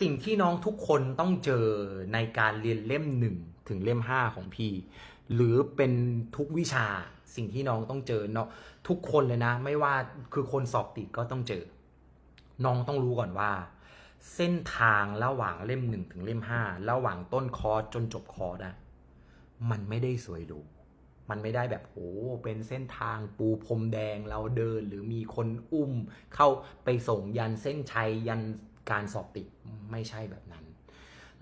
สิ่งที่น้องทุกคนต้องเจอในการเรียนเล่มหนึ่งถึงเล่มห้าของพี่ หรือเป็นทุกวิชาสิ่งที่น้องต้องเจอเนาะทุกคนเลยนะ ไม่ว่าคือคนสอบติดก็ต้องเจอ น้องต้องรู้ก่อนว่า เส้นทางระหว่างเล่มหนึ่งถึงเล่มห้าระหว่างต้นคอร์สจนจบคอร์สอะมันไม่ได้สวยหรูมันไม่ได้แบบโอ้เป็นเส้นทางปูพรมแดงเราเดินหรือมีคนอุ้ม เข้าไปส่งยันเส้นชัยยัน การสอบติดไม่ใช่แบบนั้น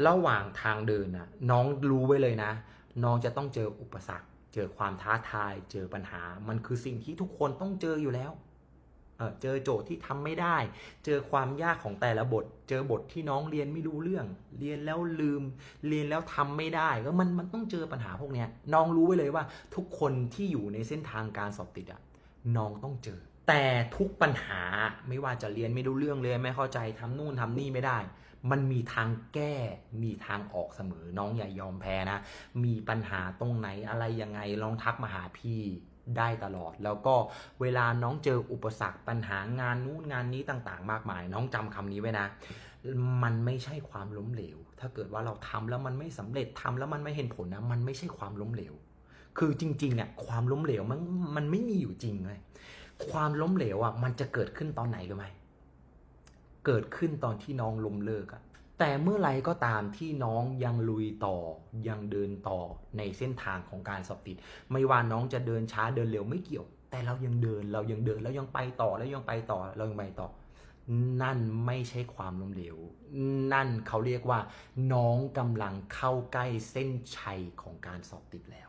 ระหว่างทางเดินนะน้องรู้ไว้เลยนะ น้องจะต้องเจออุปสรรค เจอความท้าทาย เจอปัญหา มันคือสิ่งที่ทุกคนต้องเจออยู่แล้วเเจอโจทย์ที่ทำไม่ได้ เจอความยากของแต่ละบท เจอบทที่น้องเรียนไม่รู้เรื่อง เรียนแล้วลืม เรียนแล้วทำไม่ได้ ก็มันมันต้องเจอปัญหาพวกเนี้ยน้องรู้ไว้เลยว่า ทุกคนที่อยู่ในเส้นทางการสอบติดอะน้องต้องเจอ แต่ทุกปัญหาไม่ว่าจะเรียนไม่รู้เรื่องเรียไม่เข้าใจทำนู่นทำนี่ไม่ได้ มันมีทางแก้ มีทางออกเสมอน้องอย่ายอมแพ้นะ มีปัญหาตรงไหนอะไรยังไงลองทักมาหาพี่ได้ตลอด แล้วก็เวลาน้องเจออุปสรรคปัญหางานนู้นงานนี้ต่างๆ มากมาย น้องจำคำนี้ไว้นะ มันไม่ใช่ความล้มเหลว ถ้าเกิดว่าเราทำแล้วมันไม่สำเร็จทำแล้วมันไม่เห็นผลนะ มันไม่ใช่ความล้มเหลว คือจริงๆอะความล้มเหลวมันมันไม่มีอยู่จริงเลย ความล้มเหลวอะมันจะเกิดขึ้นตอนไหนรู้ไหมเกิดขึ้นตอนที่น้องล้มเลิกอะแต่เมื่อไรก็ตามที่น้องยังลุยต่อยังเดินต่อในเส้นทางของการสอบติด ไม่ว่าน้องจะเดินช้าเดินเร็วไม่เกี่ยว แต่เรายังเดินเรายังเดินแล้วยังไปต่อแล้วยังไปต่อเรายังไปต่อ นั่นไม่ใช่ความล้มเหลว นั่นเขาเรียกว่า น้องกำลังเข้าใกล้เส้นชัยของการสอบติดแล้ว